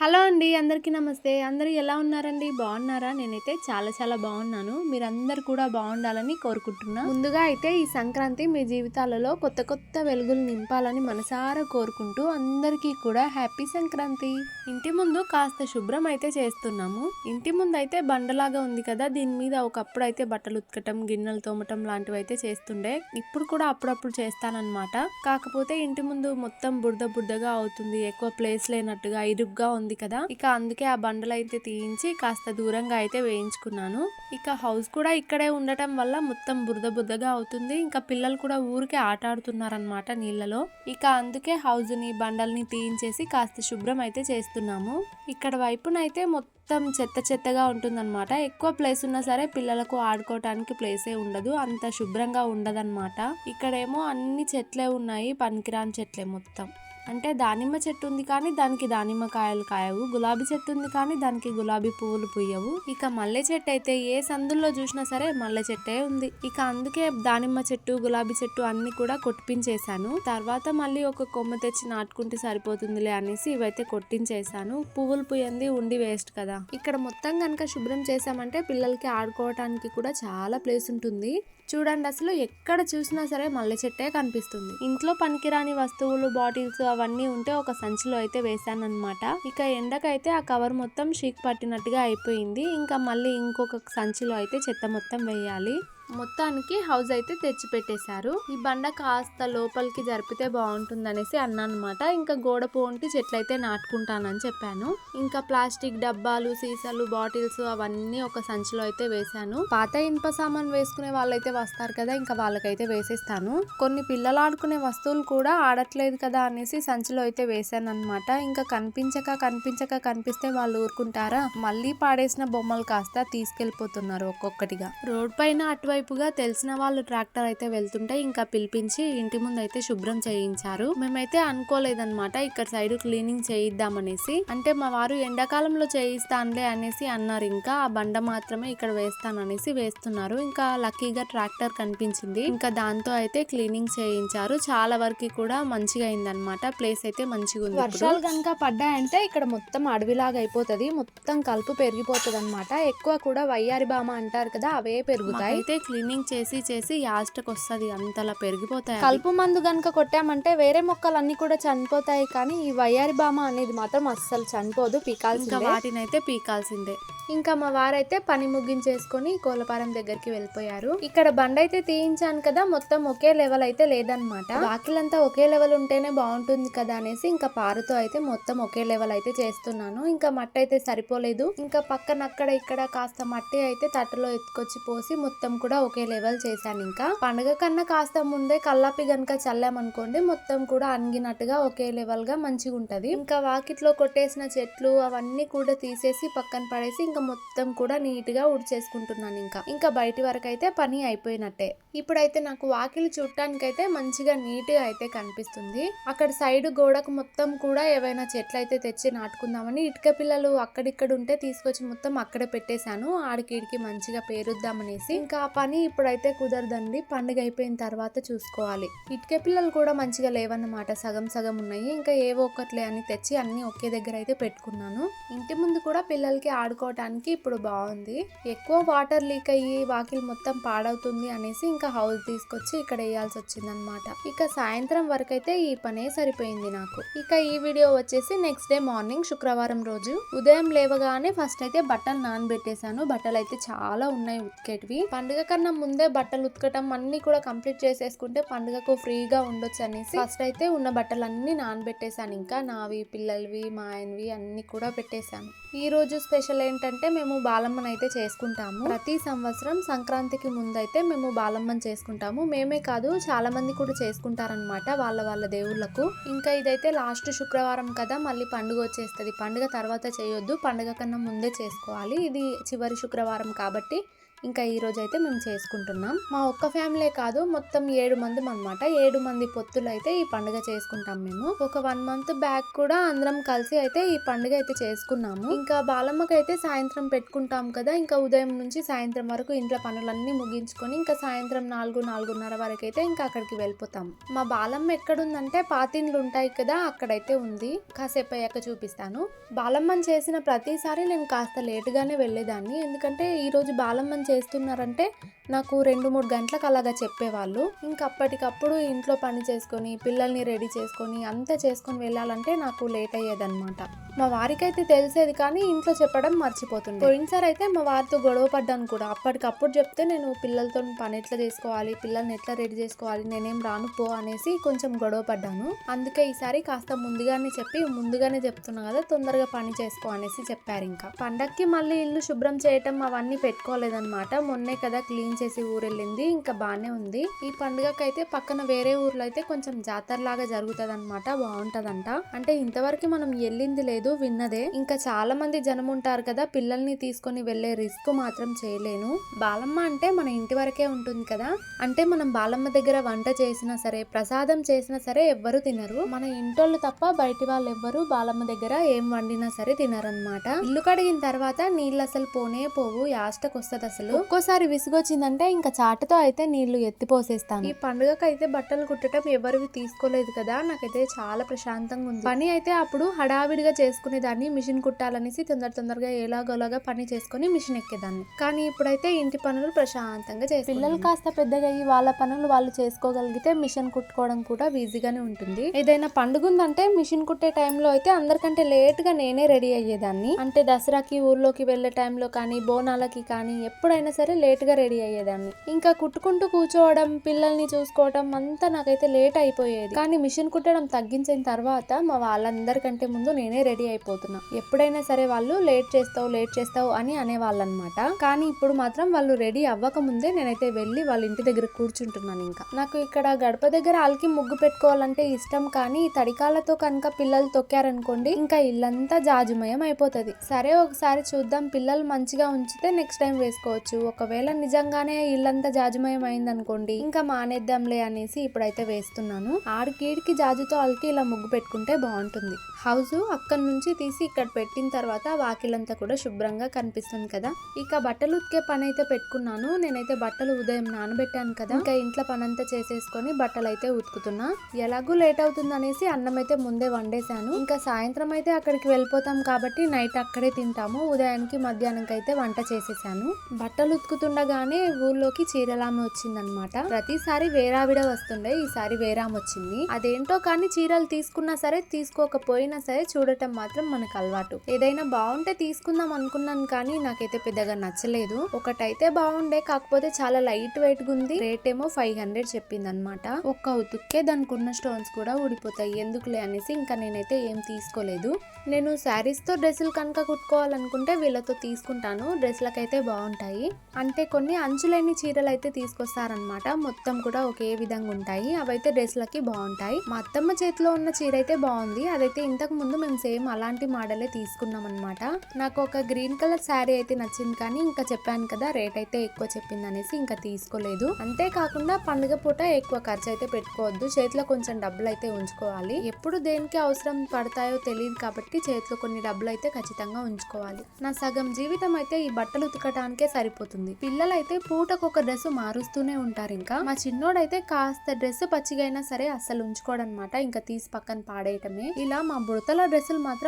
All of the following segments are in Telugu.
హలో అండి అందరికీ నమస్తే. అందరూ ఎలా ఉన్నారండి? బాగున్నారా? నేనైతే చాలా చాలా బాగున్నాను. మీరందరూ కూడా బాగుండాలని కోరుకుంటున్నా. ముందుగా అయితే ఈ సంక్రాంతి మీ జీవితాలలో కొత్త కొత్త వెలుగులు నింపాలని మనసారా కోరుకుంటూ అందరికీ కూడా హ్యాపీ సంక్రాంతి. ఇంటి ముందు కాస్త శుభ్రం అయితే చేస్తున్నాము. ఇంటి ముందు అయితే బండలాగా ఉంది కదా దీని మీద ఒకప్పుడు అయితే బట్టలు ఉతకటం గిన్నెలు తోమటం లాంటివి అయితే చేస్తుండే. ఇప్పుడు కూడా అప్పుడప్పుడు చేస్తానన్నమాట. కాకపోతే ఇంటి ముందు మొత్తం బురద బురదగా అవుతుంది. ఎక్కువ ప్లేస్ లేనట్టుగా ఇరుగ్గా ఉంది. కదా. ఇక అందుకే ఆ బండలు అయితే తీయించి కాస్త దూరంగా అయితే వేయించుకున్నాను. ఇక హౌస్ కూడా ఇక్కడే ఉండటం వల్ల మొత్తం బురద బురదగా అవుతుంది. ఇంకా పిల్లలు కూడా ఊరికే ఆట ఆడుతున్నారనమాట నీళ్ళలో. ఇక అందుకే హౌస్ని బండల్ని తీయించేసి కాస్త శుభ్రం అయితే చేస్తున్నాము. ఇక్కడ వైపునైతే మొత్తం చెత్త చెత్తగా ఉంటుందన్నమాట. ఎక్కువ ప్లేస్ ఉన్నా సరే పిల్లలకు ఆడుకోవటానికి ప్లేసే ఉండదు. అంత శుభ్రంగా ఉండదన్నమాట. ఇక్కడేమో అన్ని చెట్లే ఉన్నాయి. పనికిరాని చెట్లే మొత్తం. అంటే దానిమ్మ చెట్టు ఉంది కానీ దానికి దానిమ్మ కాయలు కాయవు. గులాబీ చెట్టు ఉంది కానీ దానికి గులాబీ పువ్వులు పుయ్యవు ఇక మల్లె చెట్టు అయితే ఏ సందుల్లో చూసినా సరే మల్లె చెట్టే ఉంది. ఇక అందుకే దానిమ్మ చెట్టు గులాబీ చెట్టు అన్ని కూడా కొట్టించేశాను. తర్వాత మళ్ళీ ఒక కొమ్మ తెచ్చి నాటుకుంటే సరిపోతుందిలే అనేసి ఇవైతే కొట్టించేశాను. పువ్వులు పుయ్యంది ఉండి వేస్ట్ కదా. ఇక్కడ మొత్తం కనుక శుభ్రం చేసామంటే పిల్లలకి ఆడుకోవటానికి కూడా చాలా ప్లేస్ ఉంటుంది. చూడండి అసలు ఎక్కడ చూసినా సరే మల్లె చెట్టే కనిపిస్తుంది. ఇంట్లో పనికిరాని వస్తువులు బాటిల్స్ అవన్నీ ఉంటే ఒక సంచిలో అయితే వేసాను అనమాట ఇక ఎండకైతే ఆ కవర్ మొత్తం షీక్ పట్టినట్టుగా అయిపోయింది. ఇంకా మళ్ళీ ఇంకొక సంచిలో అయితే చెత్త మొత్తం వేయాలి. మొత్తానికి హౌస్ అయితే తెచ్చి పెట్టేశారు ఈ బండ కాస్త లోపలికి జరిపితే బాగుంటుందనేసి అన్నానమాట అన్నా అనమాట ఇంకా గోడ పోంటి చెట్లయితే నాటుకుంటానని చెప్పాను. ఇంకా ప్లాస్టిక్ డబ్బాలు సీసాలు బాటిల్స్ అవన్నీ ఒక సంచిలో అయితే వేశాను. పాత ఇనుప సామాన్ వేసుకునే వాళ్ళైతే వస్తారు కదా ఇంకా వాళ్ళకైతే వేసేస్తాను. కొన్ని పిల్లలు ఆడుకునే వస్తువులు కూడా ఆడట్లేదు కదా అనేసి సంచిలో అయితే వేసాను అనమాట ఇంకా కనిపించక కనిపించక కనిపిస్తే వాళ్ళు ఊరుకుంటారా? మళ్ళీ పాడేసిన బొమ్మలు కాస్త తీసుకెళ్ళిపోతున్నారు ఒక్కొక్కటిగా. రోడ్ పైన అటువైపు అటువైపుగా తెలిసిన వాళ్ళు ట్రాక్టర్ అయితే వెళ్తుంటే ఇంకా పిలిపించి ఇంటి ముందు అయితే శుభ్రం చేయించారు. మేమైతే అనుకోలేదన్నమాట ఇక్కడ సైడ్ క్లీనింగ్ చేయిద్దామనేసి. అంటే మా వారు ఎండాకాలంలో చేయిస్తానులే అనేసి అన్నారు ఇంకా ఆ బండ మాత్రమే ఇక్కడ వేస్తాననేసి వేస్తున్నారు. ఇంకా లక్కీగా ట్రాక్టర్ కనిపించింది. ఇంకా దాంతో అయితే క్లీనింగ్ చేయించారు. చాలా వరకు కూడా మంచిగా అయిందనమాట ప్లేస్ అయితే మంచిగా ఉంది వర్షాలు కనుక పడ్డాయంటే ఇక్కడ మొత్తం అడవిలాగా అయిపోతది. మొత్తం కలుపు పెరిగిపోతుంది అనమాట ఎక్కువ కూడా వయ్యారి బామ అంటారు కదా అవే పెరుగుతాయి. అయితే క్లీనింగ్ చేసి చేసి యాస్టకు వస్తుంది అంతలా పెరిగిపోతాయి కలుపు మందు గనుక కొట్టామంటే వేరే మొక్కలన్నీ కూడా చనిపోతాయి. కానీ ఈ వయ్యారి బామ అనేది మాత్రం అస్సలు చనిపోదు. పీకాల్సిందే. వాటిని అయితే పీకాల్సిందే. ఇంకా మా వారైతే పని ముగించేసుకొని కోలపారం దగ్గరికి వెళ్ళిపోయారు. ఇక్కడ బండ అయితే తీయించాను కదా మొత్తం ఒకే లెవెల్ అయితే లేదనమాట వాకిలంతా ఒకే లెవెల్ ఉంటేనే బాగుంటుంది కదా అనేసి ఇంకా పారుతో అయితే మొత్తం ఒకే లెవెల్ అయితే చేస్తున్నాను. ఇంకా మట్టి అయితే సరిపోలేదు. ఇంకా పక్కన అక్కడ ఇక్కడ కాస్త మట్టి అయితే తట్టలో ఎత్తుకొచ్చి పోసి మొత్తం కూడా ఒకే లెవెల్ చేశాను ఇంకా. పండుగ కన్నా కాస్త ముందే కల్లాపి గనక చల్లామనుకోండి మొత్తం కూడా అనిగినట్టుగా ఒకే లెవెల్గా మంచిగా ఉంటది ఇంకా వాకిట్లో కొట్టేసిన చెట్లు అవన్నీ కూడా తీసేసి పక్కన పడేసి ఇంకా మొత్తం కూడా నీట్గా ఉడిచేసుకుంటున్నాను ఇంకా. ఇంకా బయటి వరకు అయితే పని అయిపోయినట్టే. ఇప్పుడైతే నాకు వాకిలి చూడటానికైతే మంచిగా నీట్గా అయితే కనిపిస్తుంది. అక్కడ సైడ్ గోడకు మొత్తం కూడా ఏవైనా చెట్లు అయితే తెచ్చి నాటుకుందామని ఇటుక పిల్లలు అక్కడిక్కడ ఉంటే తీసుకొచ్చి మొత్తం అక్కడే పెట్టేశాను. ఆడికి ఇడికి మంచిగా పేరుద్దామనేసి. ఇంకా ఆ పని ఇప్పుడైతే కుదరదండి. పండుగ అయిపోయిన తర్వాత చూసుకోవాలి. ఇటుక పిల్లలు కూడా మంచిగా లేవన్నమాట. సగం సగం ఉన్నాయి. ఇంకా ఏవో ఒకట్లే అని తెచ్చి అన్ని ఒకే దగ్గర అయితే పెట్టుకున్నాను. ఇంటి ముందు కూడా పిల్లలకి ఆడుకోవటానికి ఇప్పుడు బాగుంది. ఎక్కువ వాటర్ లీక్ అయ్యి వాకిల్ మొత్తం పాడవుతుంది అనేసి ఇంకా హౌస్ తీసుకొచ్చి ఇక్కడ వేయాల్సి వచ్చింది అనమాట ఇక సాయంత్రం వరకు అయితే ఈ పనే సరిపోయింది నాకు. ఇక ఈ వీడియో వచ్చేసి నెక్స్ట్ డే మార్నింగ్ శుక్రవారం రోజు. ఉదయం లేవగానే ఫస్ట్ అయితే బట్టలు నానబెట్టేశాను. బట్టలు అయితే చాలా ఉన్నాయి ఉతికేటివి. పండుగ కన్నా ముందే బట్టలు ఉతకటం అన్ని కూడా కంప్లీట్ చేసేసుకుంటే పండుగకు ఫ్రీగా ఉండొచ్చు అనేసి ఫస్ట్ అయితే ఉన్న బట్టలు అన్ని నానబెట్టేశాను. ఇంకా నావి పిల్లలవి మా ఆయనవి అన్ని కూడా పెట్టేశాను. ఈ రోజు స్పెషల్ ఏంటంటే మేము బాలమ్మను అయితే చేసుకుంటాము. ప్రతి సంవత్సరం సంక్రాంతికి ముందైతే మేము బాలమ్మని చేసుకుంటాము. మేమే కాదు చాలా మంది కూడా చేసుకుంటారనమాట వాళ్ళ వాళ్ళ దేవుళ్ళకు. ఇంకా ఇదైతే లాస్ట్ శుక్రవారం కదా మళ్ళీ పండుగ వచ్చేస్తుంది. పండుగ తర్వాత చేయొద్దు పండుగ కన్నా ముందే చేసుకోవాలి. ఇది చివరి శుక్రవారం కాబట్టి ఇంకా ఈ రోజు అయితే మేము చేసుకుంటున్నాం. మా ఒక్క ఫ్యామిలీ కాదు మొత్తం ఏడు మంది అనమాట ఏడు మంది పొత్తులు అయితే ఈ పండుగ చేసుకుంటాం మేము. ఒక వన్ మంత్ బ్యాక్ కూడా అందరం కలిసి అయితే ఈ పండుగ అయితే చేసుకున్నాము. ఇంకా బాలమ్మకి అయితే సాయంత్రం పెట్టుకుంటాం కదా ఇంకా ఉదయం నుంచి సాయంత్రం వరకు ఇంట్లో పనులన్నీ ముగించుకొని ఇంకా సాయంత్రం నాలుగు నాలుగున్నర వరకు అయితే ఇంకా అక్కడికి వెళ్ళిపోతాం. మా బాలమ్మ ఎక్కడుందంటే పాతిండ్లు ఉంటాయి కదా అక్కడైతే ఉంది. కాసేపు అయ్యాక చూపిస్తాను. బాలమ్మని చేసిన ప్రతిసారి నేను కాస్త లేటుగానే వెళ్ళేదాన్ని. ఎందుకంటే ఈరోజు బాలమ్మని చేస్తున్నారంటే నాకు రెండు మూడు గంటలకు అలాగా చెప్పేవాళ్ళు. ఇంకా అప్పటికప్పుడు ఇంట్లో పని చేసుకొని పిల్లల్ని రెడీ చేసుకొని అంతా చేసుకొని వెళ్ళాలంటే నాకు లేట్ అయ్యేదన్నమాట. మా వారికైతే తెలిసేది కానీ ఇంట్లో చెప్పడం మర్చిపోతుంది. పోయినసారి అయితే మా వారితో గొడవ పడ్డాను కూడా. అప్పటికప్పుడు చెప్తే నేను పిల్లలతో పని ఎట్లా చేసుకోవాలి పిల్లల్ని ఎట్లా రెడీ చేసుకోవాలి నేనేం రాను పో అనేసి కొంచెం గొడవ పడ్డాను. అందుకే ఈసారి కాస్త ముందుగానే చెప్పి ముందుగానే చెప్తున్నా కదా తొందరగా పని చేసుకో అనేసి చెప్పారు ఇంకా. పండక్కి మళ్ళీ ఇల్లు శుభ్రం చేయటం అవన్నీ పెట్టుకోలేదన్నమాట. మొన్నే కదా క్లీన్ చేసి ఊరెళ్ళింది ఇంకా బాగానే ఉంది. ఈ పండుగకి అయితే పక్కన వేరే ఊర్లో అయితే కొంచెం జాతర లాగా జరుగుతుంది అనమాట బాగుంటదంట. అంటే ఇంతవరకు మనం వెళ్ళింది లేదు విన్నదే. ఇంకా చాలా మంది జనం ఉంటారు కదా పిల్లల్ని తీసుకొని వెళ్ళే రిస్క్ మాత్రం చేయలేను. బాలమ్మ అంటే మన ఇంటి వరకే ఉంటుంది కదా. అంటే మనం బాలమ్మ దగ్గర వంట చేసినా సరే ప్రసాదం చేసినా సరే ఎవ్వరు తినరు. మన ఇంటోళ్ళు తప్ప బయటి వాళ్ళు ఎవ్వరు బాలమ్మ దగ్గర ఏం వండినా సరే తినరనమాట ఇల్లు కడిగిన తర్వాత నీళ్ళు అసలు పోనే పోవు యాస్టకు వస్తుంది అసలు. ఒక్కోసారి విసుగొచ్చిందంటే ఇంకా చాటతో అయితే నీళ్ళు ఎత్తిపోసేస్తాను ఈ పండుగకు అయితే బట్టలు కుట్టడం ఎవరివి తీసుకోలేదు కదా నాకైతే చాలా ప్రశాంతంగా ఉంది పని అయితే అప్పుడు హడావిడిగా చేసుకునేదాన్ని మిషన్ కుట్టాలనేసి తొందర తొందరగా ఎలాగోలాగా పని చేసుకొని మిషన్ ఎక్కేదాన్ని. కానీ ఇప్పుడైతే ఇంటి పనులు ప్రశాంతంగా చేసి పిల్లలు కాస్త పెద్దగా అయ్యి వాళ్ళ పనులు వాళ్ళు చేసుకోగలిగితే మిషన్ కుట్టుకోవడం కూడా ఈజీగానే ఉంటుంది. ఏదైనా పండుగ ఉందంటే మిషన్ కుట్టే టైంలో అయితే అందరికంటే లేట్గా నేనే రెడీ అయ్యేదాన్ని. అంటే దసరాకి ఊర్లోకి వెళ్ళే టైంలో కానీ బోనాలకి కానీ ఎప్పుడైనా సరే లేట్గా రెడీ అయ్యేదాన్ని. ఇంకా కుట్టుకుంటూ కూర్చోవడం పిల్లల్ని చూసుకోవడం అంతా నాకైతే లేట్ అయిపోయేది. కానీ మిషన్ కుట్టడం తగ్గించిన తర్వాత మా వాళ్ళందరికంటే ముందు నేనే రెడీ అయిపోతున్నా. ఎప్పుడైనా సరే వాళ్ళు లేట్ చేస్తావు లేట్ చేస్తావు అని అనేవాళ్ళు అనమాట కానీ ఇప్పుడు మాత్రం వాళ్ళు రెడీ అవ్వక ముందే నేనైతే వెళ్ళి వాళ్ళ ఇంటి దగ్గర కూర్చుంటున్నాను ఇంకా. నాకు ఇక్కడ గడప దగ్గర ఆల్కి ముగ్గు పెట్టుకోవాలంటే ఇష్టం కానీ తడికాలతో కనుక పిల్లలు తొక్కారనుకోండి ఇంకా ఇల్లంతా జాజుమయం అయిపోతుంది. సరే ఒకసారి చూద్దాం. పిల్లలు మంచిగా ఉంచితే నెక్స్ట్ టైం వేసుకోవచ్చు. ఒకవేళ నిజంగానే ఇల్లంతా జాజుమయం అయిందనుకోండి ఇంకా మానేద్దాంలే అనేసి ఇప్పుడైతే వేస్తున్నాను. ఆడికీడికి జాజుతో అలికి ఇలా ముగ్గు పెట్టుకుంటే బాగుంటుంది. హౌస్ అక్కడి నుంచి తీసి ఇక్కడ పెట్టిన తర్వాత వాకిలంతా కూడా శుభ్రంగా కనిపిస్తుంది కదా. ఇక బట్టలు ఉతికే పని అయితే పెట్టుకున్నాను. నేనైతే బట్టలు ఉదయం నానబెట్టాను కదా. ఇంకా ఇంట్లో పనంతా చేసేసుకొని బట్టలు అయితే ఉతుకుతున్నా. ఎలాగూ లేట్ అవుతుంది అనేసి అన్నం అయితే ముందే వండేశాను. ఇంకా సాయంత్రం అయితే అక్కడికి వెళ్ళిపోతాం కాబట్టి నైట్ అక్కడే తింటాము. ఉదయానికి మధ్యాహ్నంకి అయితే వంట చేసేసాను. బట్టలు ఉతుకుతుండగానే ఊర్లోకి చీరలామె వచ్చిందనమాట. ప్రతిసారి వేరావిడ వస్తుండే. ఈసారి వేరామ వచ్చింది అదేంటో కానీ చీరలు తీసుకున్నా సరే తీసుకోకపోయినా సరే చూడటం మాత్రం మనకు అలవాటు. ఏదైనా బాగుంటే తీసుకుందాం అనుకున్నాను కానీ నాకైతే పెద్దగా నచ్చలేదు. ఒకటైతే బాగుండే కాకపోతే చాలా లైట్ వెయిట్గా ఉంది. రేట్ ఏమో ఫైవ్ హండ్రెడ్ చెప్పింది అనమాట ఒక్క ఉతుక్కే దానికి ఉన్న స్టోన్స్ కూడా ఊడిపోతాయి. ఎందుకులే అనేసి ఇంకా నేనైతే ఏం తీసుకోలేదు. నేను శారీస్తో డ్రెస్సులు కనుక కుట్టుకోవాలనుకుంటే వీళ్ళతో తీసుకుంటాను. డ్రెస్లకైతే బాగుంటాయి. అంటే కొన్ని అంచులేని చీరలు అయితే తీసుకొస్తారనమాట మొత్తం కూడా ఒకే విధంగా ఉంటాయి. అవైతే డ్రెస్లకి బాగుంటాయి. మా అత్తమ్మ చేతిలో ఉన్న చీర అయితే బాగుంది. అదైతే ఇంతకు ముందు మేము సేమ్ అలాంటి మోడలే తీసుకున్నాం అనమాట నాకు ఒక గ్రీన్ కలర్ శారీ అయితే నచ్చింది కానీ ఇంకా చెప్పాను కదా రేట్ అయితే ఎక్కువ చెప్పింది అనేసి ఇంకా తీసుకోలేదు. అంతేకాకుండా పండుగ పూట ఎక్కువ ఖర్చు అయితే పెట్టుకోవద్దు. చేతిలో కొంచెం డబ్బులు అయితే ఉంచుకోవాలి. ఎప్పుడు దేనికి అవసరం పడతాయో తెలియదు కాబట్టి చేతిలో కొన్ని డబ్బులు అయితే ఖచ్చితంగా ఉంచుకోవాలి. నా సగం జీవితం అయితే ఈ బట్టలు ఉతకటానికే సరిపోతుంది. పిల్లలైతే పూటకు ఒక డ్రెస్ మారుస్తూనే ఉంటారు ఇంకా. మా చిన్నోడైతే కాస్త డ్రెస్ పచ్చిగైనా సరే అస్సలు ఉంచుకోడనమాట ఇంకా తీసి పక్కన పాడేయటమే. ఇలా మా బుడతల డ్రెస్సులు మాత్రం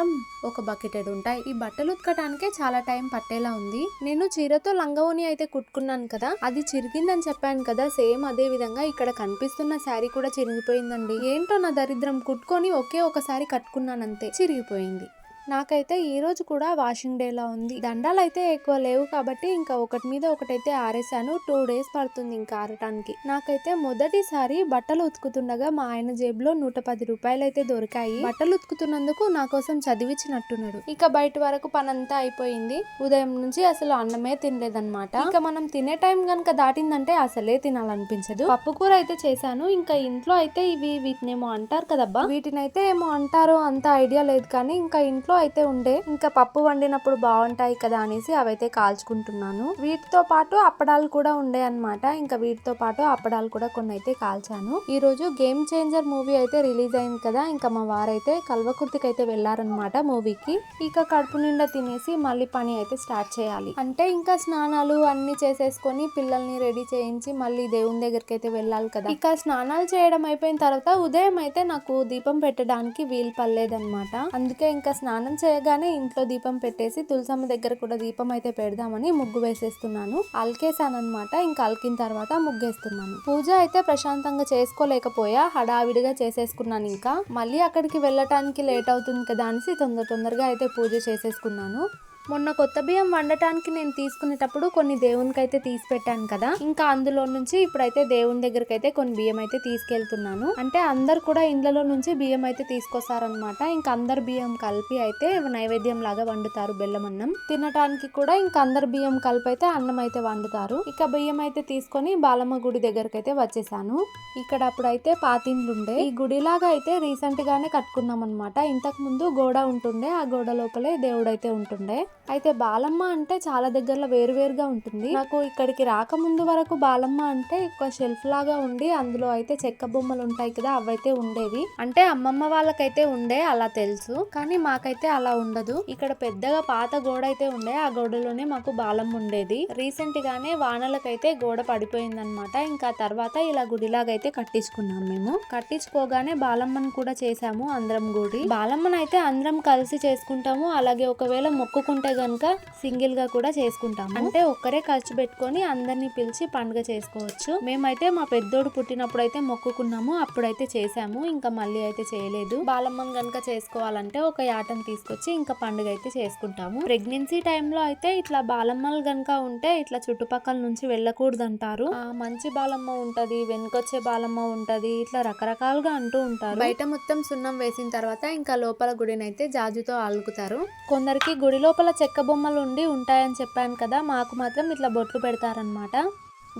ఒక బకెటెడ్ ఉంటాయి. ఈ బట్టలు ఉతకటానికే చాలా టైం పట్టేలా ఉంది. నేను చీరతో లంగవోని అయితే కుట్టుకున్నాను కదా అది చిరిగిందని చెప్పాను కదా సేమ్ అదే విధంగా ఇక్కడ కనిపిస్తున్న శారీ కూడా చిరిగిపోయిందండి. ఏంటో నా దరిద్రం కుట్టుకొని ఒకే ఒకసారి కట్టుకున్నానంతే చిరిగిపోయింది. నాకైతే ఈ రోజు కూడా వాషింగ్ డేలా ఉంది. దండాలు అయితే ఎక్కువ లేవు కాబట్టి ఇంకా ఒకటి మీద ఒకటైతే ఆరేసాను. టూ డేస్ పడుతుంది ఇంకా ఆరటానికి. నాకైతే మొదటిసారి బట్టలు ఉతుకుతుండగా మా ఆయన జేబులో నూట పది రూపాయలు అయితే దొరికాయి. బట్టలు ఉతుకుతున్నందుకు నా కోసం చదివించినట్టున్నాడు ఇక బయట వరకు పనంతా అయిపోయింది. ఉదయం నుంచి అసలు అన్నమే తినలేదన్నమాట. ఇక మనం తినే టైం కనుక దాటిందంటే అసలే తినాలనిపించదు. పప్పు కూర అయితే చేశాను. ఇంకా ఇంట్లో అయితే ఇవి వీటినేమో అంటారు కదబ్బా. వీటినైతే ఏమో అంటారో అంత ఐడియా లేదు కానీ ఇంకా ఇంట్లో ఇంట్లో అయితే ఉండే. ఇంకా పప్పు వండినప్పుడు బాగుంటాయి కదా అనేసి అవైతే కాల్చుకుంటున్నాను. వీటితో పాటు అప్పడాలు కూడా ఉండే అన్నమాట. ఇంకా వీటితో పాటు అప్పడాలు కూడా కొన్ని అయితే కాల్చాను. ఈ రోజు గేమ్ చేంజర్ మూవీ అయితే రిలీజ్ అయింది కదా. ఇంకా మా వారైతే కల్వకుర్తికి అయితే వెళ్ళారనమాట మూవీకి. ఇక కడుపు నిండా తినేసి మళ్ళీ పని అయితే స్టార్ట్ చేయాలి. అంటే ఇంకా స్నానాలు అన్ని చేసేసుకొని పిల్లల్ని రెడీ చేయించి మళ్ళీ దేవుని దగ్గరికి అయితే వెళ్ళాలి కదా. ఇక స్నానాలు చేయడం అయిపోయిన తర్వాత ఉదయం అయితే నాకు దీపం పెట్టడానికి వీలు పడలేదనమాట అందుకే ఇంకా స్నానం చేయగానే ఇంట్లో దీపం పెట్టేసి తులసమ్మ దగ్గర కూడా దీపం అయితే పెడదామని ముగ్గు వేసేస్తున్నాను. అల్కేసానమాట ఇంకా అల్కిన తర్వాత ముగ్గేస్తున్నాను. పూజ అయితే ప్రశాంతంగా చేసుకోలేకపోయా. హడావిడిగా చేసేసుకున్నాను ఇంకా. మళ్ళీ అక్కడికి వెళ్ళటానికి లేట్ అవుతుంది కదా అనేసి తొందర తొందరగా అయితే పూజ చేసేసుకున్నాను. మొన్న కొత్త బియ్యం వండటానికి నేను తీసుకునేటప్పుడు కొన్ని దేవునికి అయితే తీసి పెట్టాను కదా. ఇంకా అందులో నుంచి ఇప్పుడైతే దేవుని దగ్గరికి అయితే కొన్ని బియ్యం అయితే తీసుకెళ్తున్నాను. అంటే అందరు కూడా ఇండ్లలో నుంచి బియ్యం అయితే తీసుకొస్తారనమాట ఇంకా అందరు బియ్యం కలిపి అయితే నైవేద్యం లాగా వండుతారు బెల్లం అన్నం తినటానికి కూడా ఇంకా అందరు బియ్యం కలిపి అయితే అన్నం అయితే వండుతారు. ఇక బియ్యం అయితే తీసుకొని బాలమ్మ గుడి దగ్గరికి అయితే వచ్చేసాను. ఇక్కడ అప్పుడైతే పాతిండ్లు ఉండే ఈ గుడిలాగా అయితే రీసెంట్ గానే కట్టుకున్నాం అనమాట ఇంతకు ముందు గోడ ఉంటుండే. ఆ గోడ లోపలే దేవుడైతే ఉంటుండే. అయితే బాలమ్మ అంటే చాలా దగ్గరలో వేరువేరుగా ఉంటుంది. నాకు ఇక్కడికి రాకముందు వరకు బాలమ్మ అంటే ఒక షెల్ఫ్ లాగా ఉండి అందులో అయితే చెక్క బొమ్మలు ఉంటాయి కదా అవైతే ఉండేవి. అంటే అమ్మమ్మ వాళ్ళకైతే ఉండే అలా తెలుసు. కానీ మాకైతే అలా ఉండదు. ఇక్కడ పెద్దగా పాత గోడ అయితే ఉండే ఆ గోడలోనే మాకు బాలమ్మ ఉండేది. రీసెంట్ గానే వానలకైతే గోడ పడిపోయిందన్నమాట. ఇంకా తర్వాత ఇలా గుడిలాగైతే అయితే కట్టించుకున్నాం మేము. కట్టించుకోగానే బాలమ్మను కూడా చేసాము అందరం గుడి బాలమ్మను అయితే అందరం కలిసి చేసుకుంటాము. అలాగే ఒకవేళ మొక్కుకుంటే గనుక సింగిల్గా కూడా చేసుకుంటాము. అంటే ఒక్కరే ఖర్చు పెట్టుకొని అందరినీ పిలిచి పండుగ చేసుకోవచ్చు. మేమైతే మా పెద్దోడు పుట్టినప్పుడు అయితే మొక్కుకున్నాము. అప్పుడైతే చేసాము ఇంకా మళ్ళీ అయితే చేయలేదు. బాలమ్మను గనుక చేసుకోవాలంటే ఒక యాటను తీసుకొచ్చి ఇంకా పండుగ అయితే చేసుకుంటాము. ప్రెగ్నెన్సీ టైంలో అయితే ఇట్లా బాలమ్మలు గనుక ఉంటే ఇట్లా చుట్టుపక్కల నుంచి వెళ్ళకూడదు అంటారు ఆ మంచి బాలమ్మ ఉంటది వెనుకొచ్చే బాలమ్మ ఉంటది ఇట్లా రకరకాలుగా అంటూ ఉంటారు. బయట మొత్తం సున్నం వేసిన తర్వాత ఇంకా లోపల గుడిని అయితే జాజుతో అలుకుతారు కొందరికి గుడి లోపల చెక్క బొమ్మలు ఉండి ఉంటాయని చెప్పాను కదా మాకు మాత్రం ఇట్లా బొట్లు పెడతారనమాట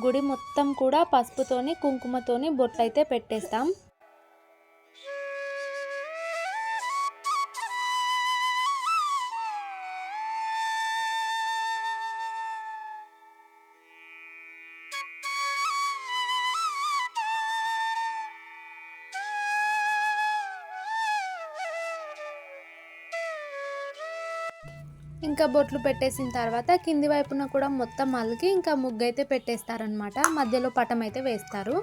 గుడి మొత్తం కూడా పసుపుతోని కుంకుమతోని బొట్లు అయితే పెట్టేస్తాం. ఇంకా బొట్లు పెట్టేసిన తర్వాత కింది వైపున కూడా మొత్తం మలికి ఇంకా ముగ్గు అయితే పెట్టేస్తారనమాట మధ్యలో పటం అయితే వేస్తారు.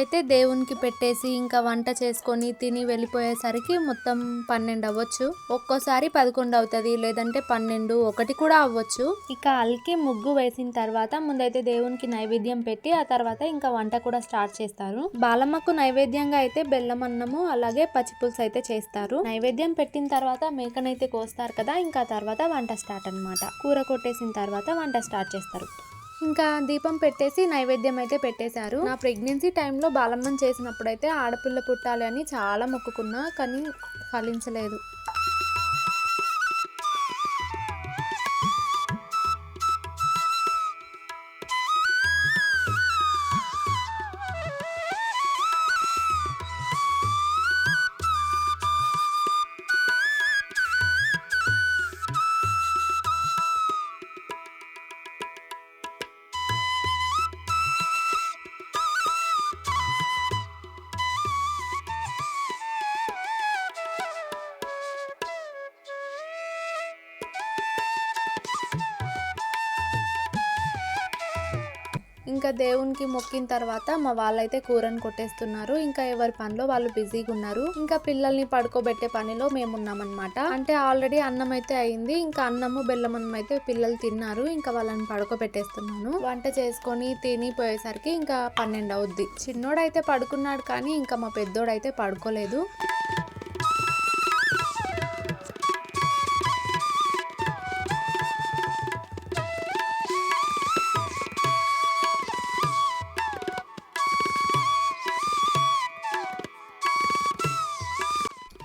అయితే దేవునికి పెట్టేసి ఇంకా వంట చేసుకొని తిని వెళ్ళిపోయేసరికి మొత్తం పన్నెండు అవ్వచ్చు. ఒక్కోసారి పదకొండు అవుతుంది లేదంటే పన్నెండు ఒకటి కూడా అవ్వచ్చు. ఇక అల్కి ముగ్గు వేసిన తర్వాత ముందైతే దేవునికి నైవేద్యం పెట్టి ఆ తర్వాత ఇంకా వంట కూడా స్టార్ట్ చేస్తారు. బాలమ్మకు నైవేద్యంగా అయితే బెల్లం అన్నము అలాగే పచ్చిపులుసు అయితే చేస్తారు. నైవేద్యం పెట్టిన తర్వాత మేకనైతే కోస్తారు కదా ఇంకా తర్వాత వంట స్టార్ట్ అనమాట కూర కొట్టేసిన తర్వాత వంట స్టార్ట్ చేస్తారు. ఇంకా దీపం పెట్టేసి నైవేద్యం అయితే పెట్టేశారు. నా ప్రెగ్నెన్సీ టైంలో బాలమ్మం చేసినప్పుడు అయితే ఆడపిల్ల పుట్టాలి అని చాలా మొక్కుకున్నా కానీ ఫలించలేదు. ఇంకా దేవునికి మొక్కిన తర్వాత మా వాళ్ళైతే కూరని కొట్టేస్తున్నారు. ఇంకా ఎవరి పనిలో వాళ్ళు బిజీగా ఉన్నారు. ఇంకా పిల్లల్ని పడుకోబెట్టే పనిలో మేమున్నామన్నమాట. అంటే ఆల్రెడీ అన్నం అయితే అయింది. ఇంకా అన్నము బెల్లం అన్నం అయితే పిల్లలు తిన్నారు. ఇంకా వాళ్ళని పడుకోబెట్టేస్తున్నాను. వంట చేసుకొని తిని పోయేసరికి ఇంకా పన్నెండు అవుద్ది. చిన్నోడైతే పడుకున్నాడు కానీ ఇంకా మా పెద్దోడైతే పడుకోలేదు.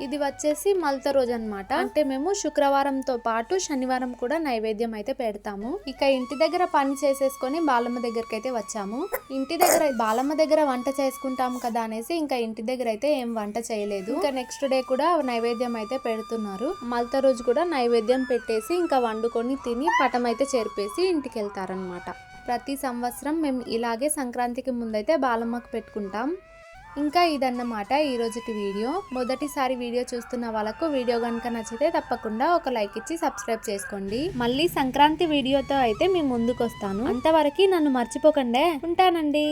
ఇది వచ్చేసి మలత రోజు అన్నమాట అంటే మేము శుక్రవారంతో పాటు శనివారం కూడా నైవేద్యం అయితే పెడతాము. ఇక ఇంటి దగ్గర పని చేసేసుకొని బాలమ్మ దగ్గరికి అయితే వచ్చాము. ఇంటి దగ్గర బాలమ్మ దగ్గర వంట చేసుకుంటాం కదా అనేసి ఇంకా ఇంటి దగ్గర అయితే ఏం వంట చేయలేదు. ఇంకా నెక్స్ట్ డే కూడా నైవేద్యం అయితే పెడుతున్నారు. మలత రోజు కూడా నైవేద్యం పెట్టేసి ఇంకా వండుకొని తిని పటం అయితే చేర్పేసి ఇంటికి వెళ్తారనమాట ప్రతి సంవత్సరం మేము ఇలాగే సంక్రాంతికి ముందైతే బాలమ్మకు పెట్టుకుంటాం. ఇంకా ఇదన్నమాట ఈ వీడియో. మొదటిసారి వీడియో చూస్తున్న వాళ్ళకు వీడియో కనుక నచ్చితే తప్పకుండా ఒక లైక్ ఇచ్చి సబ్స్క్రైబ్ చేసుకోండి. మళ్ళీ సంక్రాంతి వీడియోతో అయితే మీ ముందుకు వస్తాను అంతవరకు నన్ను మర్చిపోకండి. ఉంటానండి.